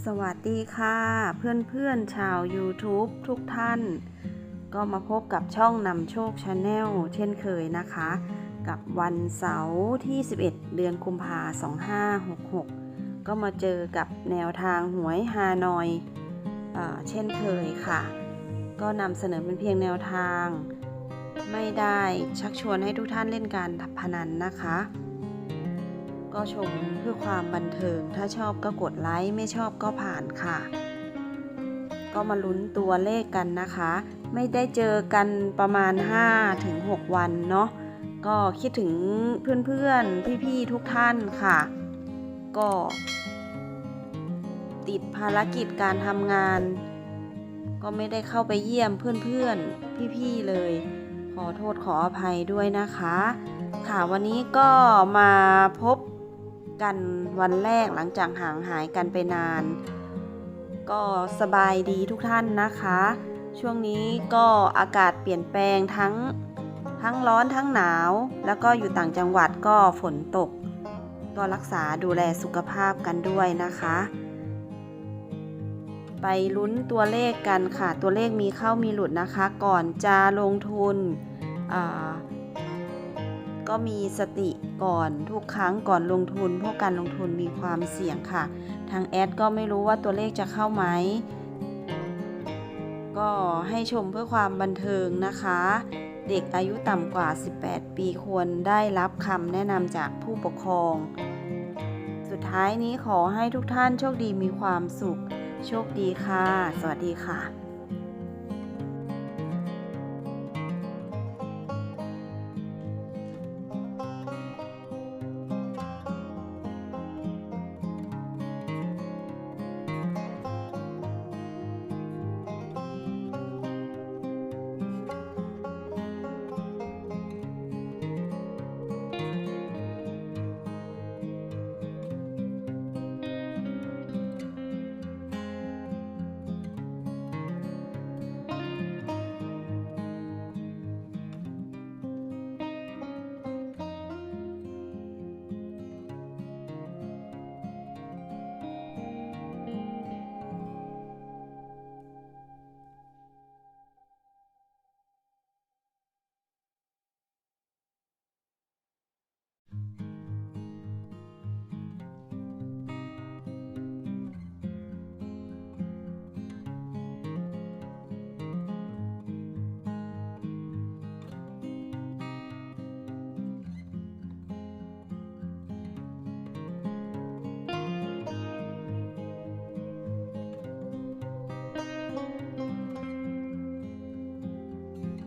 สวัสดีค่ะเพื่อนๆชาว YouTube ทุกท่าน ก็มาพบกับช่องนำโชคชาแนลเช่นเคยนะคะ กับวันเสาร์ที่ 11 เดือนกุมภา2566 ก็มาเจอกับแนวทางหวยฮานอยเอเช่นเคยค่ะ ก็นำเสนอเป็นเพียงแนวทาง ไม่ได้ชักชวนให้ทุกท่านเล่นการพนันนะคะ ก็ชมเพื่อความบันเทิง ถ้าชอบก็กดไลค์ไม่ชอบก็ผ่านค่ะ ก็มาลุ้นตัวเลขกันนะคะ ไม่ได้เจอกันประมาณ 5-6 วันเนาะก็คิดถึงเพื่อนๆ พี่ๆ ทุกท่านค่ะ ก็ ติดภารกิจการทำงาน ก็ไม่ได้เข้าไปเยี่ยมเพื่อนๆ พี่ๆ เลย ขอโทษขออภัยด้วยนะคะ ค่ะวันนี้ก็มาพบ กันวันแรกหลังจากห่างหายกันไปนาน ก็สบายดีทุกท่านนะคะ ช่วงนี้ก็อากาศเปลี่ยนแปลงทั้งทั้งร้อนทั้งหนาว แล้วก็อยู่ต่างจังหวัดก็ฝนตก ก็รักษาดูแลสุขภาพกันด้วยนะคะ ไปลุ้นตัวเลขกันค่ะ ตัวเลขมีเข้ามีหลุดนะคะ ก่อนจะลงทุนอ่า ก็มีสติก่อนทุกครั้งก่อนลงทุนเพราะการลงทุนมีความเสี่ยงค่ะ ทางแอดก็ไม่รู้ว่าตัวเลขจะเข้าไหม ก็ให้ชมเพื่อความบันเทิงนะคะ เด็กอายุต่ำกว่า 18 ปีควรได้รับคำแนะนำจากผู้ปกครอง สุดท้ายนี้ขอให้ทุกท่านโชคดีมีความสุข โชคดีค่ะ สวัสดีค่ะ